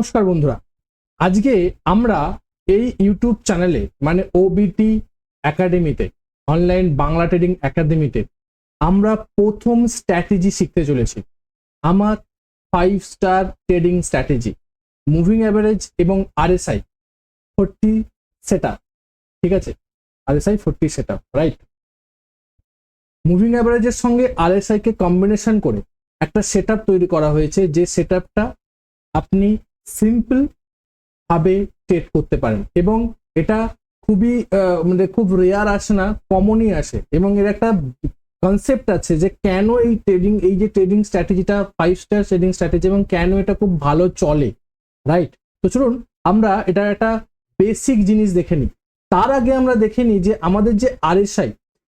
নমস্কার বন্ধুরা। আজকে আমরা এই ইউটিউব চ্যানেলে মানে ওবিটি একাডেমিতে অনলাইন বাংলা ট্রেডিং একাডেমিতে আমরা প্রথম স্ট্র্যাটেজি শিখতে চলেছি। আমার five star trading strategy moving average এবং আরএসআই ফোরটি সেট ঠিক আছে? RSI forty set right moving অ্যাভারেজের সঙ্গে আরএসআই কে কম্বিনেশন করে একটা সেট তৈরি করা হয়েছে। যে সেট আপনি সিম্পল ভাবে ট্রেড করতে পারেন। এবং এটা খুবই মানে খুব রেয়ার আসে না কমনই আসে। এবং এর একটা কনসেপ্ট আছে যে কেন এই ট্রেডিং এই যে ট্রেডিং স্ট্র্যাটেজিটা ফাইভ স্টার ট্রেডিং স্ট্র্যাটেজি এবং কেন এটা খুব ভালো চলে রাইট তো চলুন, আমরা এটা একটা বেসিক জিনিস দেখে নিই। তার আগে আমরা দেখে নিই যে আমাদের যে আরএসআই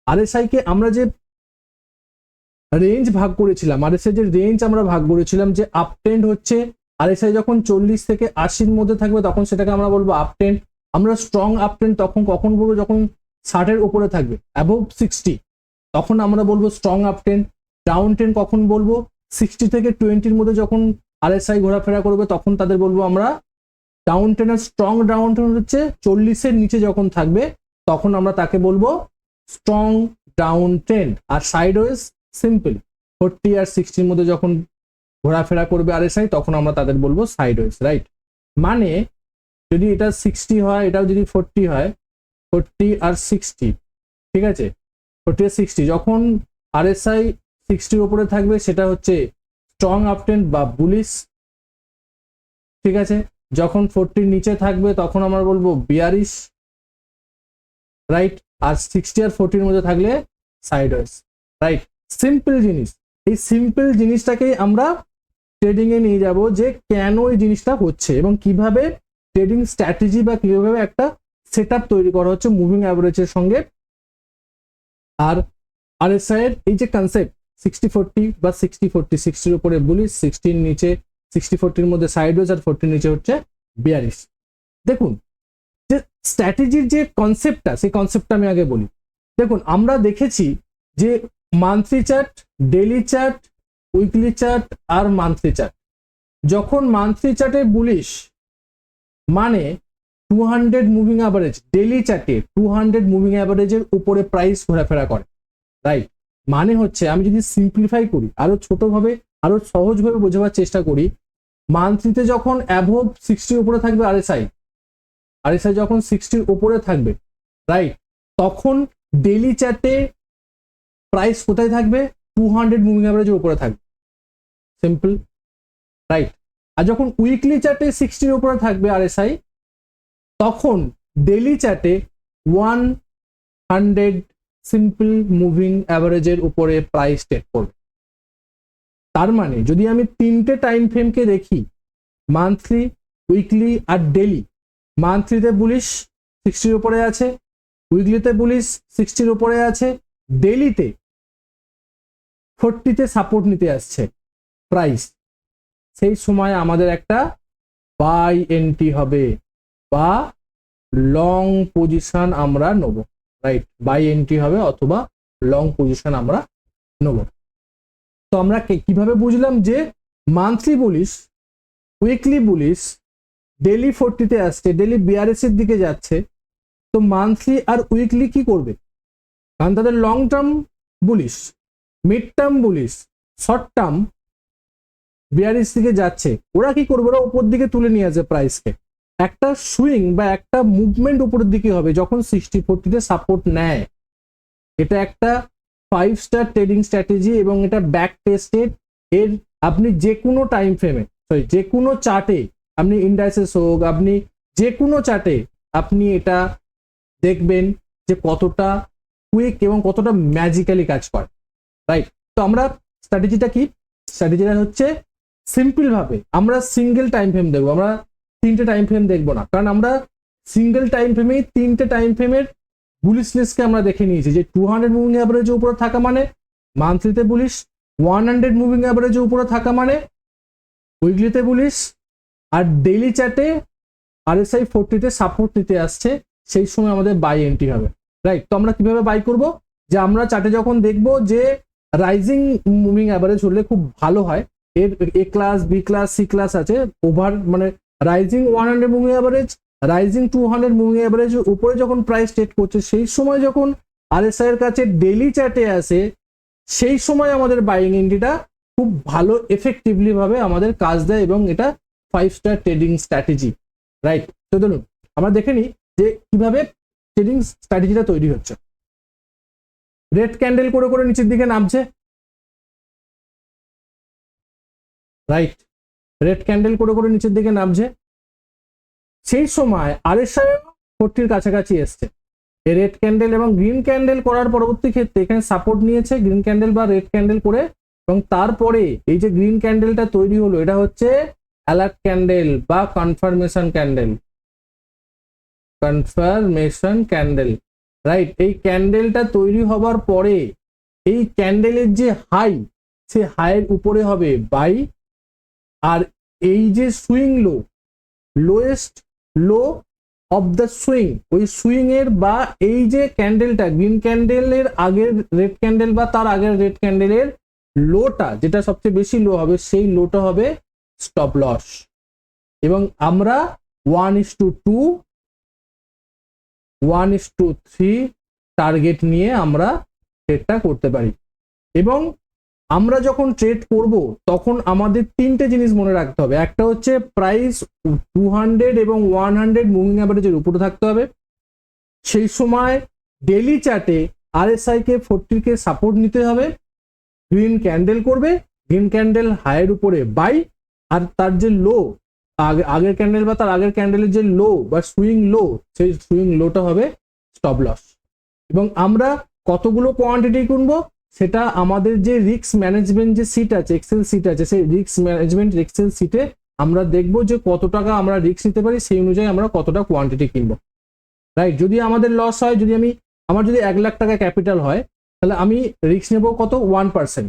আরএসআই কে আমরা যে রেঞ্জ ভাগ করেছিলাম আরএসআই যে রেঞ্জ আমরা ভাগ করেছিলাম যে আপ ট্রেন্ড হচ্ছে আরএসআই যখন চল্লিশ থেকে আশির মধ্যে থাকবে, তখন সেটাকে আমরা বলব আপ ট্রেন্ড আমরা স্ট্রং আপ ট্রেন্ড তখন কখন বলব? যখন ষাটের উপরে থাকবে অ্যাবভ সিক্সটি তখন আমরা বলব strong up trend down trend কখন বলব? সিক্সটি থেকে টোয়েন্টির মধ্যে যখন আরএসআই ঘোরাফেরা করবে, তখন তাদের বলব আমরা ডাউন ট্রেন্ড আর স্ট্রং ডাউন ট্রেন্ড হচ্ছে চল্লিশের নিচে যখন থাকবে, তখন আমরা তাকে বলব স্ট্রং ডাউন ট্রেন্ড আর সাইডওয়েজ সিম্পল ফোরটি আর সিক্সটির মধ্যে যখন ঘোরাফেরা করবে আরএসআই তখন আমরা তাদের বলব সাইডওয়েজ রাইট মানে যদি এটা সিক্সটি হয়, এটাও যদি ফোরটি হয় ফোরটি আর সিক্সটি ঠিক আছে? ফোরটি আর সিক্সটি যখন আর আরএসআই সিক্সটির ওপরে থাকবে, সেটা হচ্ছে স্ট্রং আপটেন্ট বা বুলিশ ঠিক আছে? যখন ফোরটির নিচে থাকবে, তখন আমরা বলব বিয়ারিশ রাইট আর সিক্সটি আর ফোরটির মধ্যে থাকলে সাইডওয়েজ রাইট সিম্পল জিনিস, এই সিম্পল জিনিসটাকেই আমরা ট্রেডিং এ নিয়ে যাব যে কেন এই জিনিসটা হচ্ছে এবং কীভাবে ট্রেডিং স্ট্র্যাটেজি বা কীভাবে একটা সেট তৈরি করা হচ্ছে মুভিং অ্যাভারেজের সঙ্গে। আর আরএসআই এর এই যে কনসেপ্ট সিক্সটি ফোরটি বা সিক্সটি ফোরটি সিক্সটির উপরে বুলিশ সিক্সটির নিচে সিক্সটি ফোরটির মধ্যে সাইডওয়েজ আর ফোরটির নিচে হচ্ছে বিয়ারিশ দেখুন, যে স্ট্র্যাটেজির যে কনসেপ্টটা সেই কনসেপ্টটা আমি আগে বলি। দেখুন, আমরা দেখেছি যে monthly chart daily chart weekly chart আর মান্থলি চার্ট যখন মান্থলি চার্টে বুলিশ মানে two hundred moving average daily চার্টে টু হান্ড্রেড মুভিং অ্যাভারেজের উপরে প্রাইস ঘোরাফেরা করে রাইট মানে হচ্ছে আমি যদি সিম্পলিফাই করি, আরও ছোটভাবে, আরও সহজভাবে বোঝাবার চেষ্টা করি মান্থলিতে যখন অ্যাভোভ সিক্সটির উপরে থাকবে আরএসআই আরএসআই যখন সিক্সটির উপরে থাকবে রাইট তখন ডেলি চার্টে প্রাইস কোথায় থাকবে? টু হান্ড্রেড মুভিং অ্যাভারেজের উপরে থাকবে। Simple, right? আর যখন উইকলি চার্টে সিক্সটির উপরে থাকবে আরএসআই, তখন ডেলি চার্টে ওয়ান হান্ড্রেড সিম্পল মুভিং অ্যাভারেজের উপরে প্রাইস ট্রেড করবে। তার মানে যদি আমি তিনটে টাইম ফ্রেমকে দেখি, মান্থলি, উইকলি আর ডেলি মান্থলিতে বুলিশ সিক্সটির উপরে আছে, উইকলিতে বুলিশ সিক্সটির উপরে আছে ডেলিতে ফোরটিতে সাপোর্ট নিতে আসছে। প্রাইস সেই সময় আমাদের একটা বাই এন্ট্রি হবে বা লং পজিশন আমরা নেব রাইট বাই এন্ট্রি হবে অথবা লং পজিশন আমরা নেব। তো আমরা কীভাবে বুঝলাম যে monthly bullish weekly bullish daily ফোরটিতে আসছে ডেলি বিআরএস এর দিকে যাচ্ছে, তো মান্থলি আর উইকলি কি করবে? কারণ তাদের long term bullish mid term bullish short term bearish দিকে যাচ্ছে। ওরা কি করবে? ওরা উপর দিকে তুলে নিয়ে আসবে প্রাইসকে একটা সুইং বা একটা মুভমেন্ট উপরের দিকে হবে যখন সিক্সটি ফোরটিতে সাপোর্ট নেয়। এটা একটা ফাইভ স্টার ট্রেডিং স্ট্র্যাটেজি এবং এটা ব্যাক টেস্টেড এর আপনি যে কোনো টাইম ফ্রেমে সরি যে কোনো চার্টে আপনি ইন্ডাইসেস হোক, আপনি যে কোনো চার্টে আপনি এটা দেখবেন যে কতটা কুইক এবং কতটা ম্যাজিক্যালি কাজ করে। রাইট তো আমরা স্ট্র্যাটেজিটা কি? স্ট্র্যাটেজিটা হচ্ছে সিম্পল ভাবে আমরা সিঙ্গেল টাইম ফ্রেম দেখব, আমরা তিনটে টাইম ফ্রেম দেখব না। কারণ আমরা সিঙ্গেল টাইম ফ্রেমেই তিনটে টাইম ফ্রেমের বুলিশনেসকে আমরা দেখে নিয়েছি যে টু হান্ড্রেড মুভিং অ্যাভারেজের উপরে থাকা মানে মান্থলিতে বুলিশ ওয়ান হান্ড্রেড মুভিং অ্যাভারেজের উপরে থাকা মানে উইকলিতে বুলিশ আর ডেইলি চার্টে আরএসআই ফোরটিতে সাপোর্ট নিতে আসছে, সেই সময় আমাদের বাই এন্ট্রি হবে। রাইট তো আমরা কীভাবে বাই করব? যে আমরা চার্টে যখন দেখব যে রাইজিং মুভিং অ্যাভারেজ হলে খুব ভালো হয় এর A class B class C class আছে। ওভার মানে rising one hundred moving average rising two hundred moving অ্যাভারেজের উপরে যখন প্রাইস ট্রেড করছে, সেই সময় যখন আরএসআই এর কাছে ডেলি চ্যাটে আসে, সেই সময় আমাদের বাইং এন্ট্রিটা খুব ভালো এফেক্টিভলি ভাবে আমাদের কাজ দেয় এবং এটা five star trading strategy right তো ধরুন, আমরা দেখে নিই যে কীভাবে ট্রেডিং স্ট্র্যাটেজিটা তৈরি হচ্ছে। রেড ক্যান্ডেল করে করে নিচের দিকে নামছে। রাইট রেড ক্যান্ডেল করে করে নিচের দিকে নামছে। সেই সময় আরএসআই ফোরটির কাছাকাছি এসছে। রেড ক্যান্ডেল এবং গ্রিন ক্যান্ডেল করার পরবর্তী ক্ষেত্রে এখানে সাপোর্ট নিয়েছে। গ্রিন ক্যান্ডেল বা রেড ক্যান্ডেল করে এবং তারপরে এই যে গ্রিন ক্যান্ডেলটা তৈরি হলো, এটা হচ্ছে অ্যালার্ট ক্যান্ডেল বা confirmation candle confirmation candle right এই ক্যান্ডেলটা তৈরি হবার পরে এই ক্যান্ডেলের যে হাই সে হাইয়ের উপরে হবে বাই আর এই যে swing low lowest low of the swing ওই সুইং এর বা এই যে ক্যান্ডেলটা গ্রিন ক্যান্ডেলের আগের রেড ক্যান্ডেল বা তার আগের রেড ক্যান্ডেলের লোটা যেটা সবচেয়ে বেশি লো হবে, সেই লোটা হবে স্টপ লস এবং আমরা one is to two one is to three target নিয়ে আমরা ট্রেডটা করতে পারি। এবং আমরা যখন ট্রেড করব, তখন আমাদের তিনটে জিনিস মনে রাখতে হবে। একটা হচ্ছে প্রাইস টু হান্ড্রেড এবং ওয়ান হান্ড্রেড মুভিং অ্যাভারেজের উপরে থাকতে হবে। সেই সময় ডেলি চার্টে আরএসআই কে ফোরটি কে সাপোর্ট নিতে হবে। গ্রিন ক্যান্ডেল করবে গ্রিন ক্যান্ডেল হাইয়ের উপরে বাই আর তার যে লো আগের ক্যান্ডেল বা তার আগের ক্যান্ডেলের যে লো বা সুইং লো সেই সুইং লোটা হবে স্টপ লস এবং আমরা কতগুলো কোয়ান্টিটি কিনবো? সেটা আমাদের যে রিক্স ম্যানেজমেন্ট যে সিট আছে এক্সেল সিট আছে, সেই রিক্স ম্যানেজমেন্ট এক্সেল সিটে আমরা দেখব যে কত টাকা আমরা রিক্স নিতে পারি, সেই অনুযায়ী আমরা কতটা কোয়ান্টিটি কিনবো। রাইট যদি আমাদের লস হয়, যদি আমি, আমার যদি এক লাখ টাকা ক্যাপিটাল হয়, তাহলে আমি রিক্স নেব কত? ওয়ান পার্সেন্ট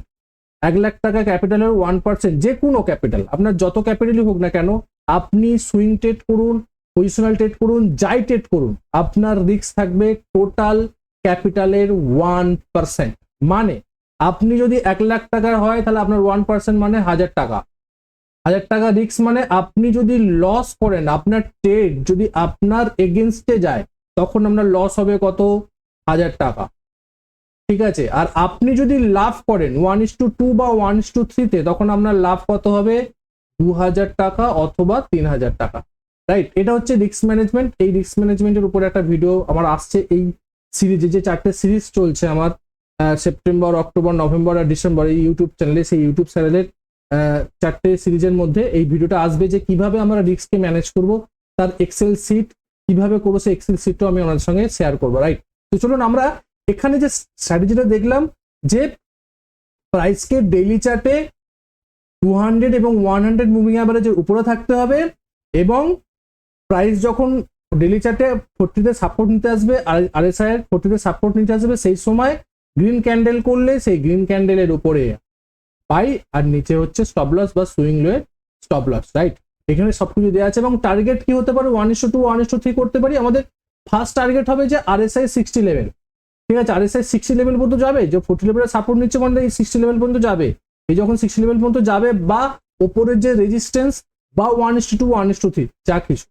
এক লাখ টাকা ক্যাপিটালের ওয়ান পার্সেন্ট যে কোনো ক্যাপিটাল আপনার যত ক্যাপিটালই হোক না কেন, আপনি সুইং ট্রেড করুন পজিশনাল ট্রেড করুন, যাই ট্রেড করুন, আপনার রিক্স থাকবে টোটাল ক্যাপিটালের ওয়ান পার্সেন্ট মানে আপনি যদি এক লাখ টাকার হয়, তাহলে আপনার ওয়ান পার্সেন্ট মানে হাজার টাকা। হাজার টাকা রিক্স মানে আপনি যদি লস করেন, আপনার ট্রেড যদি আপনার এগেনস্টে যায়, তখন আপনার লস হবে কত? হাজার টাকা। ঠিক আছে? আর আপনি যদি লাভ করেন one is to two one is to two থ্রিতে তখন আপনার লাভ কত হবে? দু হাজার টাকা অথবা তিন হাজার টাকা। রাইট এটা হচ্ছে রিস্ক ম্যানেজমেন্ট এই রিস্ক ম্যানেজমেন্টের উপরে একটা ভিডিও আমার আসছে, এই সিরিজে যে চারটে সিরিজ চলছে আমার। সেপ্টেম্বর, অক্টোবর, নভেম্বর আর ডিসেম্বর এই ইউটিউব চ্যানেলে সেই ইউটিউব চ্যানেলের চারটে সিরিজের মধ্যে এই ভিডিওটা আসবে যে কীভাবে আমরা রিস্ককে ম্যানেজ করব, তার এক্সেল সিট কীভাবে করব, সেই এক্সেল সিটটাও আমি ওনার সঙ্গে শেয়ার করব রাইট তো চলুন আমরা এখানে যে স্ট্র্যাটেজিটা দেখলাম যে প্রাইসকে ডেইলি চার্টে টু হান্ড্রেড এবং ওয়ান হান্ড্রেড মুভিং অ্যাভারেজের উপরে থাকতে হবে এবং প্রাইস যখন ডেলি চার্টে ফোর্টিতে সাপোর্ট নিতে আসবে, আর এর ফোর্টিতে সাপোর্ট নিতে আসবে, সেই সময় গ্রিন ক্যান্ডেল করলে সেই গ্রিন ক্যান্ডেলের উপরে বাই আর নিচে হচ্ছে স্টপ লস বা swing lower stop loss right এখানে সবকিছু দেওয়া আছে এবং টার্গেট কি হতে পারে? One is to two one is to three করতে পারি। আমাদের ফার্স্ট টার্গেট হবে যে R S I sixty level ঠিক আছে আরএসআই সিক্সটি লেভেল পর্যন্ত যাবে। যে ফোর্টি লেভেলের সাপোর্ট নিচ্ছে মানে এই সিক্সটি লেভেল পর্যন্ত যাবে। এই যখন সিক্সটি লেভেল পর্যন্ত যাবে বা ওপরের যে রেজিস্ট্যান্স বা one is to one is to three যা কিছু।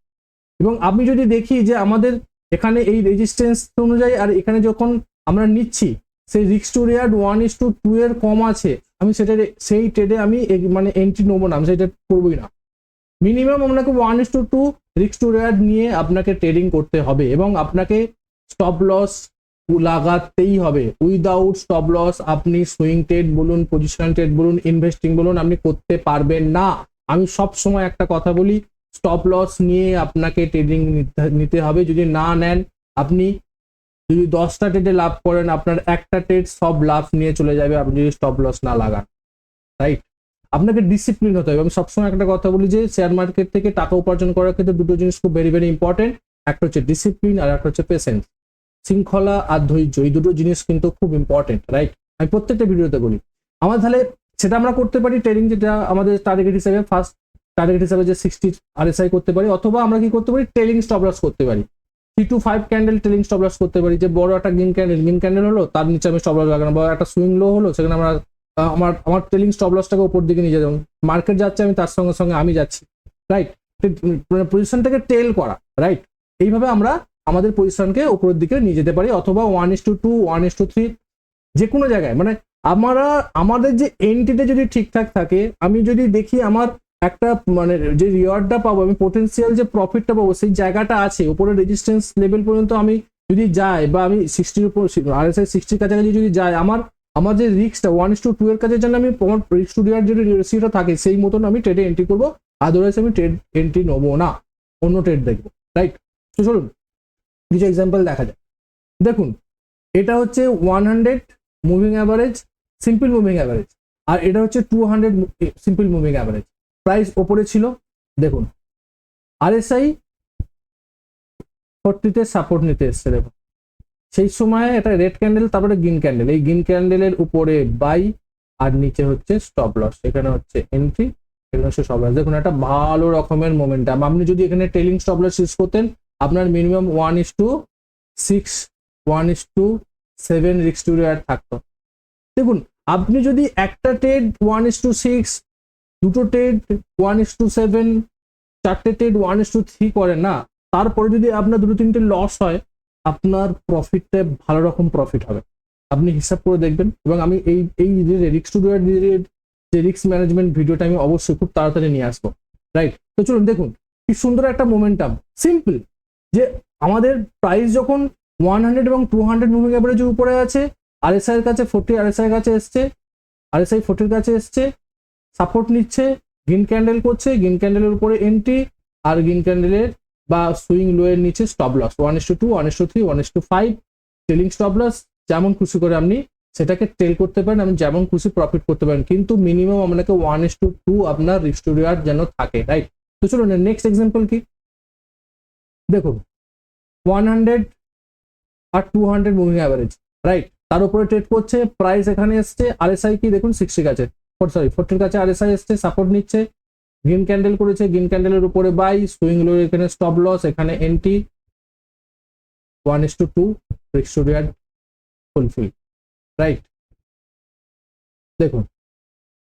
এবং আমি যদি দেখি যে আমাদের এখানে এই রেজিস্ট্যান্স অনুযায়ী আর এখানে যখন আমরা নিচ্ছি সেই রিক্স to reward one is to two এর কম আছে, আমি সেটা সেই ট্রেডে আমি মানে এন্ট্রি নেব না, আমি সেটা করবোই না। মিনিমাম আপনাকে ওয়ান ইস টু টু রিক্স টু রেয়ার্ড নিয়ে আপনাকে ট্রেডিং করতে হবে এবং আপনাকে স্টপ লস লাগাতেই হবে। উইদাউট স্টপ লস আপনি সুইং ট্রেড বলুন পজিশনাল ট্রেড বলুন ইনভেস্টিং বলুন, আপনি করতে পারবেন না। আমি সব সময় একটা কথা বলি স্টপ লস নিয়ে আপনাকে ট্রেডিং নিতে হবে। যদি না নেন, আপনি যদি দশটা ট্রেডে লাভ করেন, আপনার একটা ট্রেড সব লাভ নিয়ে চলে যাবে, আপনি যদি স্টপ লস না লাগান রাইট আপনাকে ডিসিপ্লিন হতে হবে। আমি সবসময় একটা কথা বলি যে শেয়ার মার্কেট থেকে টাকা উপার্জন করার ক্ষেত্রে দুটো জিনিস খুব ভেরি ভেরি ইম্পর্টেন্ট একটা হচ্ছে ডিসিপ্লিন আর একটা হচ্ছে পেশেন্স শৃঙ্খলা আর ধৈর্য, এই দুটো জিনিস কিন্তু খুব ইম্পর্টেন্ট রাইট আমি প্রত্যেকটা ভিডিওতে বলি। আমার তাহলে সেটা আমরা করতে পারি ট্রেডিং যেটা আমাদের টার্গেট হিসেবে ফার্স্ট টার্গেট হিসাবে যে সিক্সটি আরএসআই করতে পারি, অথবা আমরা কি করতে পারি ট্রেলিং স্টপ লস করতে পারি। Three to five candle trailing stop loss করতে পারি। যে বড় একটা গ্রিন ক্যান্ডেল গ্রিন ক্যান্ডেল হলো, তার নিচে আমি স্টপ লস লাগানো বা একটা সুইং লো হলো, সেখানে আমরা আমার আমার ট্রেলিং স্টপ লসটাকে উপর দিকে নিয়ে যেমন মার্কেট যাচ্ছে, আমি তার সঙ্গে সঙ্গে আমি যাচ্ছি। রাইট মানে পজিশনটাকে টেল করা রাইট এইভাবে আমরা আমাদের পজিশনকে উপরের দিকে নিয়ে যেতে পারি, অথবা one is to two one is to three যে কোনো জায়গায়। মানে আমরা, আমাদের যে এন্ট্রিটা যদি ঠিকঠাক থাকে, আমি যদি দেখি আমার একটা মানে যে রিওয়ার্ডটা পাবো, আমি পোটেন্সিয়াল যে প্রফিটটা পাবো, সেই জায়গাটা আছে। উপরে রেজিস্ট্যান্স লেভেল পর্যন্ত আমি যদি যাই, বা আমি সিক্সটির উপর আর এস আই সিক্সটির কাছাকাছি যদি যাই, আমার আমার যে রিক্সটা ওয়ান টু টু এর কাছে যেন আমি আমার রিক্স টু যে রেসিটা থাকে, সেই মতন আমি ট্রেডে এন্ট্রি করব। আদারওয়াইজ আমি ট্রেড এন্ট্রি নেব না। অন্য ট্রেড দেখব। রাইট তো চলুন, কিছু এক্সাম্পল দেখা যায় দেখুন, এটা হচ্ছে one hundred moving average simple moving average আর এটা হচ্ছে two hundred simple moving average price ওপরে ছিল, দেখুন আরএসআই ফোরটিতে সাপোর্ট নিতে এসছে, দেখুন। সেই সময় এটা রেড ক্যান্ডেল তারপরে গ্রিন ক্যান্ডেল এই গ্রিন ক্যান্ডেলের উপরে বাই আর নিচে হচ্ছে স্টপ লস এখানে হচ্ছে এন্ট্রি এখানে হচ্ছে স্টপ লস দেখুন, একটা ভালো রকমের মোমেন্টাম আপনি যদি এখানে টেলিং স্টপ লস ইউজ করতেন, আপনার minimum one is to six one is to seven রিক্স টু থাকতো। দেখুন, আপনি যদি একটা trade one is to six দুটো টেড ওয়ান ইস টু সেভেন চারটে টেড ওয়ান ইস টু থ্রি করেন না। তারপরে যদি আপনার দুটো তিনটে লস হয়, আপনার প্রফিটটা ভালো রকম প্রফিট হবে। আপনি হিসাব করে দেখবেন। এবং আমি এই এই যে রিক্স টু যে রিক্স ম্যানেজমেন্ট ভিডিওটা আমি অবশ্যই খুব তাড়াতাড়ি নিয়ে আসব। রাইট তো চলুন, দেখুন, কি সুন্দর একটা মোমেন্টাম সিম্পল যে আমাদের প্রাইস যখন ওয়ান হান্ড্রেড এবং টু হান্ড্রেড মুভিং অ্যাভারেজের উপরে আছে আরএসআই এর কাছে ফোর্টি আরএসআই এর কাছে এসছে আরএসআই ফোর্টির কাছে এসছে সাপোর্ট নিচ্ছে গ্রিন ক্যান্ডেল করছে গ্রিন ক্যান্ডেলের উপরে এন্ট্রি আর গ্রিন ক্যান্ডেলের বা সুইং লো এর নিচে stop loss one is to two one is to three one is to five trailing stop loss যেমন খুশি করে আপনি সেটাকে টেল করতে পারেন, আপনি যেমন খুশি প্রফিট করতে পারেন, কিন্তু মিনিমাম আপনাকে ওয়ান ইস টু টু আপনার রিস্টোরিয়ার যেন থাকে রাইট তো চলুন নেক্সট এক্সাম্পল কি? দেখুন ওয়ান হান্ড্রেড আর two hundred moving average right তার উপরে ট্রেড করছে প্রাইস এখানে এসছে আরএসআই কি দেখুন সিক্সটির কাছে সরি ফোর্টির কাছে আরএসআই এসছে সাপোর্ট নিচ্ছে গ্রিন ক্যান্ডেল করেছে গ্রিন ক্যান্ডেলের উপরে বাই সুইং লো এখানে স্টপ লস এখানে entry one is to two রিক্সোরিয়ার fulfil right দেখুন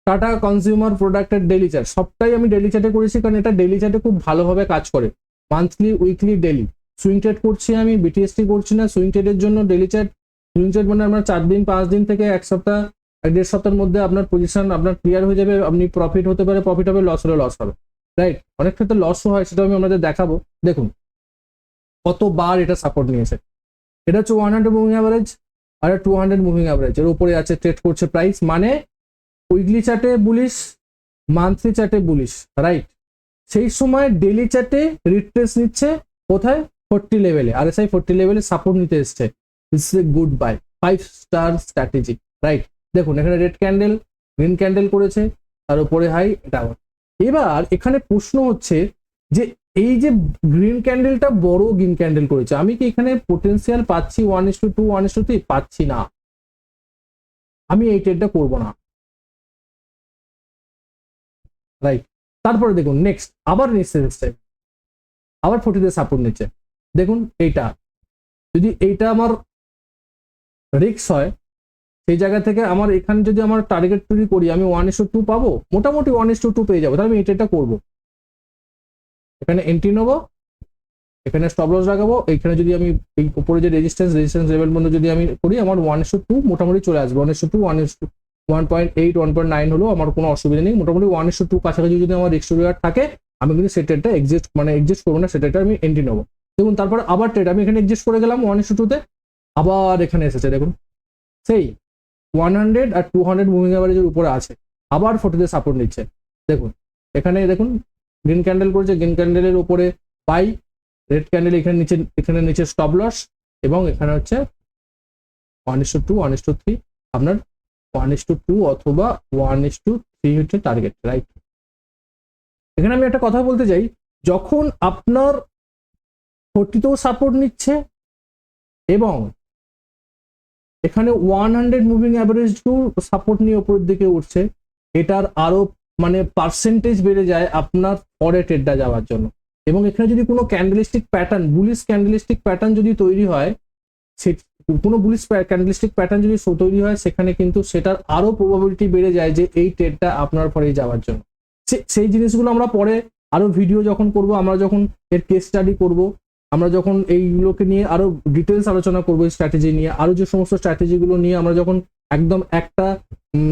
টাটা কনজিউমার প্রোডাক্টের ডেলি চার্ট সবটাই আমি ডেলি চার্টে করেছি কারণ এটা ডেলি চার্টে খুব ভালোভাবে কাজ করে। Monthly weekly daily swing trade করছি আমি বিটিএসটি করছি না সুইং ট্রেডের জন্য ডেলি চার্ট সুইং ট্রেড মানে আমরা চার দিন, পাঁচ দিন থেকে এক সপ্তাহ এক দেড় সপ্তাহের মধ্যে আপনার পজিশন আপনার ক্লিয়ার হয়ে যাবে, আপনি প্রফিট হতে পারে প্রফিট হবে লস হলে লস হবে রাইট অনেক ক্ষেত্রে লসও হয়, সেটা আমি আপনাদের দেখাবো। দেখুন, কতবার এটা সাপোর্ট নিয়েছে। এটা হচ্ছে ওয়ান হান্ড্রেড মুভিং অ্যাভারেজ আর টু হান্ড্রেড মুভিং অ্যাভারেজ এর উপরে আছে ট্রেড করছে প্রাইস মানে উইকলি চার্টে বুলিশ মান্থলি চার্টে বুলিশ রাইট সেই সময় ডেলি চার্টে রিট্রেস নিচ্ছে, কোথায়? ফোর্টি লেভেলে আর এস আই ফোর্টি লেভেলে সাপোর্ট নিতে এসছে। This a good buy five star strategy right দেখুন, এখানে রেড ক্যান্ডেল গ্রিন ক্যান্ডেল করেছে, তার উপরে হাই এটা এবার এখানে প্রশ্ন হচ্ছে যে এই যে গ্রিন ক্যান্ডেলটা বড় গ্রিন ক্যান্ডেল করেছে, আমি কি এখানে পোটেন্সিয়াল পাচ্ছি one is to two one is to three পাচ্ছি না। আমি এই ট্রেডটা করব না। রাইট তারপরে দেখুন নেক্সট আবার নিচে এসছে। আবার ফোর্টিতে সাপোর্ট নিচ্ছে। দেখুন, এইটা। যদি এইটা আমার রিক্স হয় সেই জায়গা থেকে আমার এখানে যদি আমার টার্গেট তৈরি করি, আমি ওয়ান ইস টু পাবো? মোটামুটি ওয়ান ইস টু পেয়ে যাব। তাহলে আমি এটা করব। এখানে এন্ট্রি নেব, এখানে স্টপ লস লাগাবো, এখানে যদি আমি এই উপরে যে রেজিস্ট্যান্স রেজিস্ট্যান্স লেভেল মধ্যে যদি আমি করি, আমার ওয়ান ইস টু মোটামুটি চলে আসবে। One is to one is to one point eight one point nine হলেও আমার কোনো অসুবিধা নেই। মোটামুটি ওয়ান ইস টু কাছাকাছি যদি আমার এক্সটোরিয়ার থাকে, আমি কিন্তু সেটাটা এক্সিস্ট মানে এক্সিস্ট করব না সেটাটা আমি এন্ট্রি নেব। দেখুন, তারপর আবার ট্রেড আমি এখানে এক্সিস্ট করে গেলাম ওয়ান ইস টুতে আবার এখানে এসেছে, দেখুন। সেই ওয়ান হান্ড্রেড আর টু হান্ড্রেড মুভিং অ্যাভারেজের উপরে আছে। আবার ফোর্টিতে সাপোর্ট নিচ্ছে। দেখুন, এখানে দেখুন গ্রিন ক্যান্ডেল করেছে গ্রিন ক্যান্ডেলের উপরে বাই রেড ক্যান্ডেল এখানে নিচে এখানে নিচে স্টপ লস এবং এখানে হচ্ছে one is to two one is to three আপনার ওয়ান ইস টু টু অথবা ওয়ান ইস টু থ্রি হচ্ছে টার্গেট রাইট এখানে আমি একটা কথা বলতে চাই, যখন আপনার ফোর্টিতেও সাপোর্ট নিচ্ছে এবং এখানে ওয়ান হান্ড্রেড মুভিং অ্যাভারেজকেও সাপোর্ট নিয়ে উপরের দিকে উঠছে। এটার আরও মানে পার্সেন্টেজ বেড়ে যায় আপনার পরে ট্রেডটা যাওয়ার জন্য। এবং এখানে যদি কোনো candlestick pattern bullish candlestick pattern যদি তৈরি হয়, সে কোনো বুলিশ ক্যান্ডেলিস্টিক প্যাটার্ন যদি তৈরি হয়, সেখানে কিন্তু সেটার আরও প্রবাবিলিটি বেড়ে যায় যে এই ট্রেডটা আপনার পরেই যাওয়ার জন্য। সেই জিনিসগুলো আমরা পরে আরও ভিডিও যখন করব, আমরা যখন এর কেস স্টাডি করব আমরা যখন এইগুলোকে নিয়ে আরও ডিটেলস আলোচনা করব স্ট্র্যাটেজি নিয়ে, আরও যে সমস্ত স্ট্র্যাটেজিগুলো নিয়ে আমরা যখন একদম একটা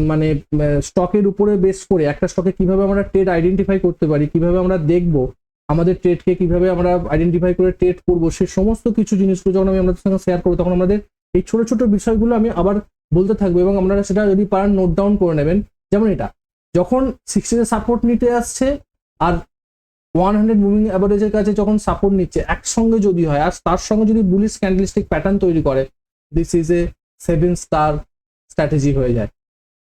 মানে স্টকের উপরে বেস করে একটা স্টকে কীভাবে আমরা ট্রেড আইডেন্টিফাই করতে পারি, কীভাবে আমরা দেখব, আমাদের ট্রেডকে কীভাবে আমরা আইডেন্টিফাই করে ট্রেড করব, সে সমস্ত কিছু জিনিসগুলো যখন আমি আমাদের সঙ্গে শেয়ার করব, তখন আমাদের এই ছোট ছোট বিষয়গুলো আমি আবার বলতে থাকব এবং আপনারা সেটা যদি পারেন নোট ডাউন করে নেবেন। যেমন এটা, যখন সিক্সটিতে সাপোর্ট নিতে আসছে, আর ওয়ান হান্ড্রেড মুভিং অ্যাভারেজের কাছে যখন সাপোর্ট নিচ্ছে, একসঙ্গে যদি হয়, আর তার সঙ্গে যদি বুলিশ ক্যান্ডেলস্টিক প্যাটার্ন তৈরি করে this is a seven star strategy হয়ে যায়।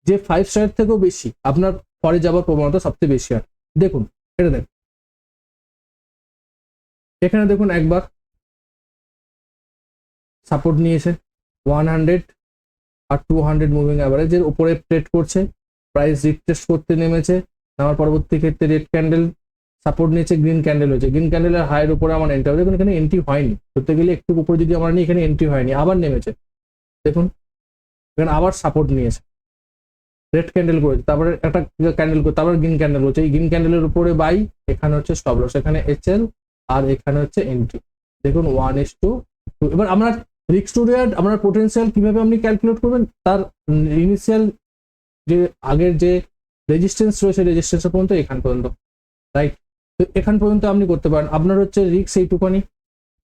যে ফাইভ স্টার থেকেও বেশি, আপনার পরে যাওয়ার প্রবণতা সবচেয়ে বেশি হয়। দেখুন, এটা দেখুন। এখানে দেখুন একবার সাপোর্ট নিয়েছে ওয়ান হান্ড্রেড আর টু হান্ড্রেড মুভিং অ্যাভারেজের উপরে ট্রেড করছে প্রাইস রিটেস্ট করতে নেমেছে নামার পরবর্তী ক্ষেত্রে রেড ক্যান্ডেল সাপোর্ট নিয়েছে গ্রিন ক্যান্ডেল হয়েছে। গ্রিন ক্যান্ডেলের হাইয়ের উপরে আমার এন্ট্রি হবে দেখুন, এখানে এন্ট্রি হয়নি। ধরতে গেলে একটু উপরে যদি আমরা নিই, এখানে এন্ট্রি হয়নি। আবার নেমেছে। দেখুন, এখানে আবার সাপোর্ট নিয়েছে। রেড ক্যান্ডেল করেছে। তারপরে একটা ক্যান্ডেল করে তারপর গ্রিন ক্যান্ডেল করছে। এই গ্রিন ক্যান্ডেলের উপরে বাই এখানে হচ্ছে স্টপ লস এখানে এইচএল আর এখানে হচ্ছে এন্ট্রি দেখুন ওয়ান এস টু টু এবার আমরা রিক্স টু রেট আপনার পোটেন্সিয়াল কীভাবে আপনি ক্যালকুলেট করবেন? তার ইনিশিয়াল যে আগের যে রেজিস্ট্যান্স রয়েছে রেজিস্ট্যান্স পর্যন্ত এখান পর্যন্ত রাইট এখান পর্যন্ত আপনি করতে পারেন। আপনার হচ্ছে রিক্স এইটুখানি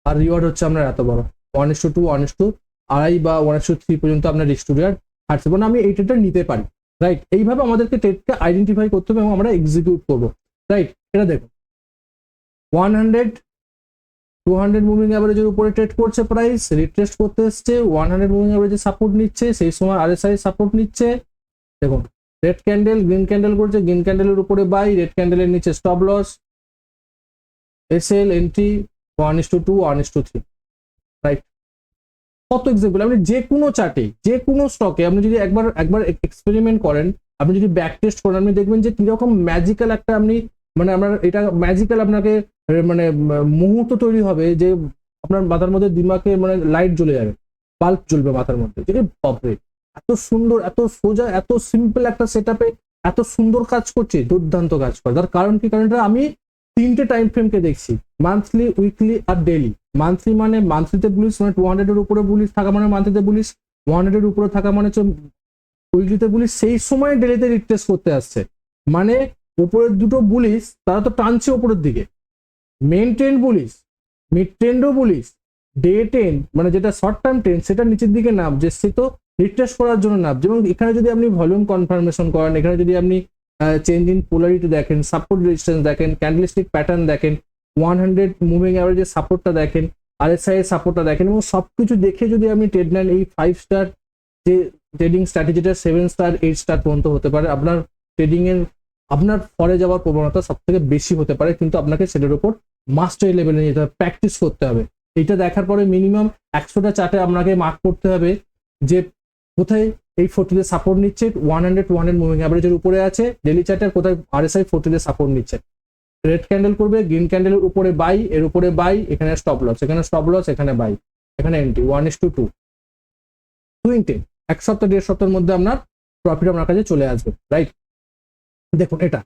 আর রিওয়ার্ড হচ্ছে আপনার এত বড়। One is to two one is to আড়াই বা ওয়ান এস টু থ্রি পর্যন্ত আপনার রিক্স টু রেট হাঁটতে পারেন আমি এই ট্রেডটা নিতে পারি। রাইট এইভাবে আমাদেরকে ট্রেডকে আইডেন্টিফাই করতে হবে এবং আমরা এক্সিকিউট করব। রাইট এটা দেখুন। One hundred two hundred moving অ্যাভারেজের উপরে ট্রেড করছে প্রাইস রিট্রেস্ট করতে এসছে ওয়ান হান্ড্রেড মুভিং অ্যাভারেজে সাপোর্ট নিচ্ছে, সেই সময় আর এস আই সাপোর্ট নিচ্ছে। দেখুন রেড ক্যান্ডেল গ্রিন ক্যান্ডেল করছে গ্রিন ক্যান্ডেলের উপরে বাই রেড ক্যান্ডেলের নিচে stop loss S L entry one is to two one is to three right কত এক্সাম্পল আপনি যে কোনো চার্টে যে কোনো স্টকে আপনি যদি একবার একবার এক্সপেরিমেন্ট করেন, আপনি যদি ব্যাক টেস্ট করেন, আপনি দেখবেন যে কীরকম ম্যাজিক্যাল একটা আপনি মানে আপনার এটা ম্যাজিক্যাল আপনাকে মানে মুহূর্ত তৈরি হবে যে আপনার মাথার মধ্যে দিমাকে মানে লাইট জ্বলে যাবে বাল্ব জ্বলবে মাথার মধ্যে যে বাপরে এত সুন্দর, এত সোজা, এত সিম্পল একটা সেট এত সুন্দর কাজ করছে, দুর্দান্ত কাজ করে। তার কারণ কি? কারণ এটা আমি তিনটে টাইম ফ্রেমকে দেখছি মান্থলি উইকলি আর ডেইলি মান্থলি মানে মান্থলিতে বুলিশ মানে টু হান্ড্রেডের উপরে বুলিশ থাকা মানে মান্থলিতে বুলিশ ওয়ান হান্ড্রেডের উপরে থাকা মানে উইকলিতে বুলিশ সেই সময় ডেলিতে রিট্রেস করতে আসছে। মানে উপরের দুটো বুলিশ তারা তো টানছে উপরের দিকে। মেন ট্রেন্ড বুলিশ মিড ট্রেন্ডও বুলিশ ডে টেন মানে যেটা শর্ট টার্ম ট্রেন্ড সেটা নিচের দিকে নামছে, সে তো রিট্রেস করার জন্য নামছে। এবং এখানে যদি আপনি ভলিউম কনফার্মেশন করেন, এখানে যদি আপনি চেঞ্জ ইন পোলারিটি দেখেন সাপোর্ট রেজিস্ট্যান্স দেখেন ক্যান্ডেলিস্টিক প্যাটার্ন দেখেন ওয়ান হান্ড্রেড মুভিং অ্যাভারেজের সাপোর্টটা দেখেন আর এস সাপোর্টটা দেখেন এবং সব কিছু দেখে যদি আপনি ট্রেড নেন, এই ফাইভ স্টার যে ট্রেডিং স্ট্র্যাটেজিটা সেভেন স্টার এইট স্টার পর্যন্ত হতে পারে। আপনার ট্রেডিং এর, আপনার ফরে যাওয়ার প্রবণতা সব থেকে বেশি হতে পারে, কিন্তু আপনাকে সেটার উপর মাস্টারি লেভেলে নিতে হবে প্র্যাকটিস করতে হবে। এটা দেখার পরে মিনিমাম একশোটা চার্টে আপনাকে মার্ক করতে হবে যে কোথায় এই ফোর্টিতে সাপোর্ট নিচ্ছে one hundred two hundred moving অ্যাভারেজের উপরে আছে। ডেলি চার্টে কোথায়? আর আরএসআই ফোর্টিতে সাপোর্ট নিচ্ছে। রেড ক্যান্ডেল করবে গ্রিন ক্যান্ডেলের উপরে বাই এর উপরে বাই এখানে স্টপ লস এখানে স্টপ লস এখানে বাই এখানে entry one is to two টুইন্টে এক সপ্তাহ, দেড় সপ্তাহের মধ্যে আপনার প্রফিট আপনার কাছে চলে আসবে রাইট দেখুন এটা।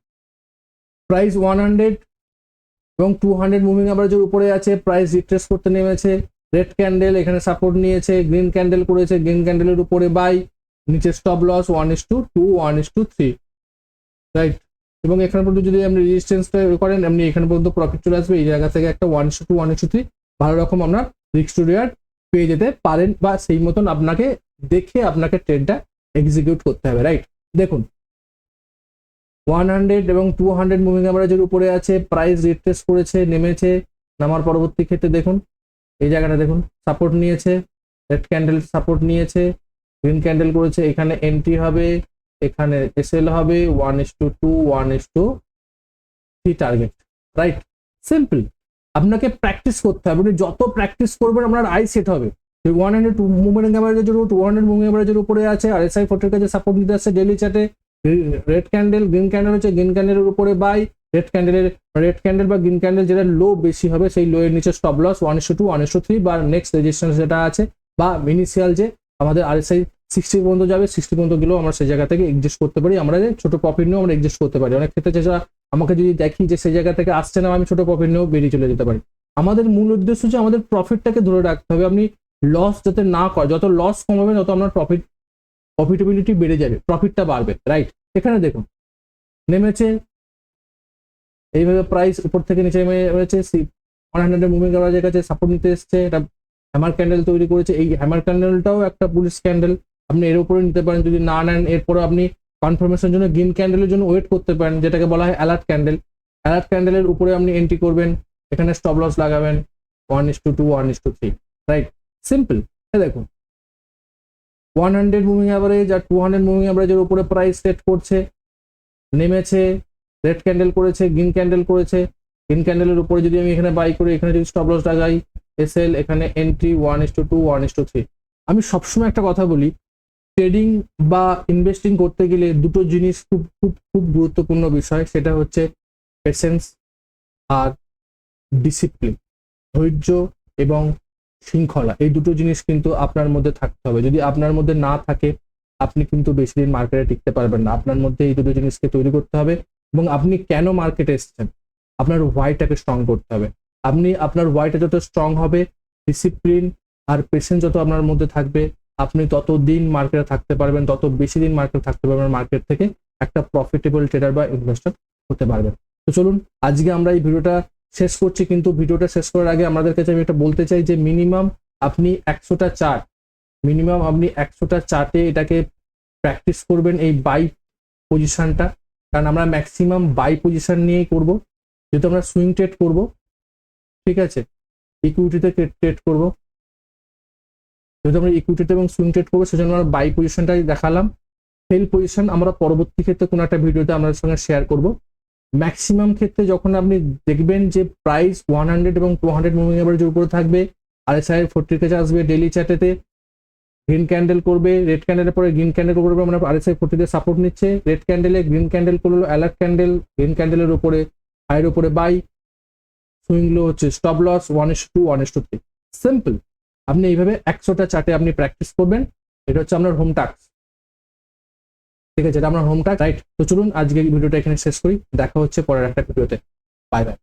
প্রাইস ওয়ান হান্ড্রেড এবং টু হান্ড্রেড মুভিং অ্যাভারেজের উপরে আছে প্রাইস রিট্রেস করতে নেমেছে। রেড ক্যান্ডেল এখানে সাপোর্ট নিয়েছে গ্রিন ক্যান্ডেল করেছে গ্রিন ক্যান্ডেলের উপরে বাই নিচে stop loss one is to two one is to three right এবং এখানে পর্যন্ত যদি আপনি রেজিস্ট্যান্সটা করেন, আপনি এখানে পর্যন্ত প্রফিট চলে আসবে। এই জায়গা থেকে একটা one is to one is to three ভালো রকম আপনার রিক্স টু রেয়ার পেয়ে যেতে পারেন বা সেই মতন আপনাকে দেখে আপনাকে ট্রেডটা এক্সিকিউট করতে হবে রাইট দেখুন ওয়ান হান্ড্রেড এবং টু হান্ড্রেড মুভিং অ্যাভারেজের উপরে আছে প্রাইস রিট্রেস করেছে, নেমেছে, নামার পরবর্তী ক্ষেত্রে দেখুন, এই জায়গাটা দেখুন সাপোর্ট নিয়েছে রেড ক্যান্ডেল সাপোর্ট নিয়েছে গ্রিন ক্যান্ডেল করেছে, এখানে এন্ট্রি হবে, এখানে এসএল হবে one is to two one is to three target right simple আপনাকে প্র্যাকটিস করতে হবে, আপনি যত প্র্যাকটিস করবেন আপনার আই সেট হবে। ওয়ান হান্ড্রেড মুভমেন্ট অ্যাভারেজের জন্য টু হান্ড্রেড মুভিং অ্যাভারেজের উপরে আছে, আর এসআই ফোর্টের কাছে সাপোর্ট নিতে আসছে ডেলি চার্টে রেড ক্যান্ডেল গ্রিন ক্যান্ডেল হচ্ছে গ্রিন ক্যান্ডেলের উপরে বাই রেড ক্যান্ডেলের রেড ক্যান্ডেল বা গ্রিন ক্যান্ডেল যেটা লো বেশি হবে, সেই লো এর নিচে stop loss one is to two one is to three বা নেক্সট রেজিস্ট্যান্স যেটা আছে, বা ইনিশিয়াল যে আমাদের আরএসআই সিক্সটি পর্যন্ত যাবে সিক্সটি পর্যন্ত গেলেও আমরা সেই জায়গা থেকে এক্সিস্ট করতে পারি। আমরা যে ছোট প্রফিট নিয়েও আমরা এক্সিস্ট করতে পারি। অনেক ক্ষেত্রে যেটা আমাকে যদি দেখি যে সেই জায়গা থেকে আসছে না, আমি ছোট প্রফিট নিয়েও বেরিয়ে চলে যেতে পারি। আমাদের মূল উদ্দেশ্য হচ্ছে আমাদের প্রফিটটাকে ধরে রাখতে হবে। আপনি লস যাতে না করে যত লস কমাবেন, তত আপনার প্রফিট প্রফিটেবিলিটি বেড়ে যাবে। প্রফিটটা বাড়বে রাইট এখানে দেখুন, নেমেছে, এইভাবে প্রাইস উপর থেকে নিচে নেমে নেমেছে ওয়ান হান্ড্রেড মুভিং অ্যাভারেজের কাছে সাপোর্ট নিতে এসছে। এটা হ্যামার ক্যান্ডেল তৈরি করেছে। এই হ্যামার ক্যান্ডেলটাও একটা বুলিশ ক্যান্ডেল আপনি এর উপরে নিতে পারেন, যদি না নেন এরপরে আপনি কনফার্মেশন জন্য গ্রিন ক্যান্ডেলের জন্য ওয়েট করতে পারেন, যেটাকে বলা হয় অ্যালার্ট ক্যান্ডেল অ্যালার্ট ক্যান্ডেলের উপরে আপনি এন্ট্রি করবেন, এখানে স্টপ লস লাগাবেন one is to two one is to three right simple হ্যাঁ দেখুন। ওয়ান হান্ড্রেড মুভিং অ্যাভারেজ আর টু হান্ড্রেড মুভিং অ্যাভারেজের উপরে প্রাইস সেট করছে, নেমেছে রেড ক্যান্ডেল করেছে গ্রিন ক্যান্ডেল করেছে। গ্রিন ক্যান্ডেলের উপরে যদি আমি এখানে বাই করি, এখানে যদি স্টপ লস লাগাই এসএল এখানে entry one is to two one is to three আমি সবসময় একটা কথা বলি ট্রেডিং বা ইনভেস্টিং করতে গেলে দুটো জিনিস খুব খুব খুব গুরুত্বপূর্ণ বিষয়। সেটা হচ্ছে পেশেন্স আর ডিসিপ্লিন ধৈর্য এবং শৃঙ্খলা। এই দুটো জিনিস কিন্তু আপনার মধ্যে থাকতে হবে। যদি আপনার মধ্যে না থাকে, আপনি কিন্তু বেশি দিন মার্কেটে টিকতে পারবেন না। আপনার মধ্যে এই দুটো জিনিসকে তৈরি করতে হবে এবং আপনি কেন মার্কেটে এসেছেন? আপনার হোয়াইটাকে স্ট্রং করতে হবে। আপনি, আপনার হোয়াইটা যত স্ট্রং হবে ডিসিপ্লিন আর পেশেন্স যত আপনার মধ্যে থাকবে আপনি তত দিন মার্কেটে থাকতে পারবেন, তত বেশি দিন মার্কেটে থাকতে পারবেন মার্কেট থেকে একটা প্রফিটেবল ট্রেডার বা ইনভেস্টর হতে পারবেন। তো চলুন, আজকে আমরা এই ভিডিওটা শেষ করছি, কিন্তু ভিডিওটা শেষ করার আগে আমাদের কাছে আমি এটা বলতে চাই যে মিনিমাম আপনি একশোটা চার্ট মিনিমাম আপনি একশোটা চার্টে এটাকে প্র্যাকটিস করবেন এই বাই পজিশনটা কারণ আমরা ম্যাক্সিমাম বাই পজিশন নিয়েই করব। যেহেতু আমরা সুইং ট্রেড করব, ঠিক আছে? ইকুইটিতে ট্রেড করব। যেহেতু আমরা ইকুইটেড এবং সুইং ট্রেড করব, সেজন্য আমরা বাই পজিশনটাই দেখালাম। সেল পজিশন আমরা পরবর্তী ক্ষেত্রে কোনো একটা ভিডিওতে আমাদের সঙ্গে শেয়ার করব। ম্যাক্সিমাম ক্ষেত্রে যখন আপনি দেখবেন যে প্রাইস ওয়ান হান্ড্রেড এবং টু হান্ড্রেড মুভিং এভারেজের উপরে থাকবে আর এস আই ফোরটির কাছে আসবে ডেলি চ্যাটেতে গ্রিন ক্যান্ডেল করবে রেড ক্যান্ডেলের পরে গ্রিন ক্যান্ডেল করবে মানে আর এস আই ফোরটিতে সাপোর্ট নিচ্ছে রেড ক্যান্ডেলে গ্রিন ক্যান্ডেল করল অ্যালার্ট ক্যান্ডেল গ্রিন ক্যান্ডেলের উপরে হাইয়ের উপরে বাই সুইংগুলো হচ্ছে stop loss one is to one is to three simple আপনি এইভাবে একশোটা চার্টে আপনি প্র্যাকটিস করবেন। এটা হচ্ছে আপনার হোম টাস্ক ঠিক আছে, এটা আপনার হোম টাস্ক রাইট তো চলুন আজকে ভিডিওটা এখানে শেষ করি। দেখা হচ্ছে পরের একটা ভিডিওতে বাই বাই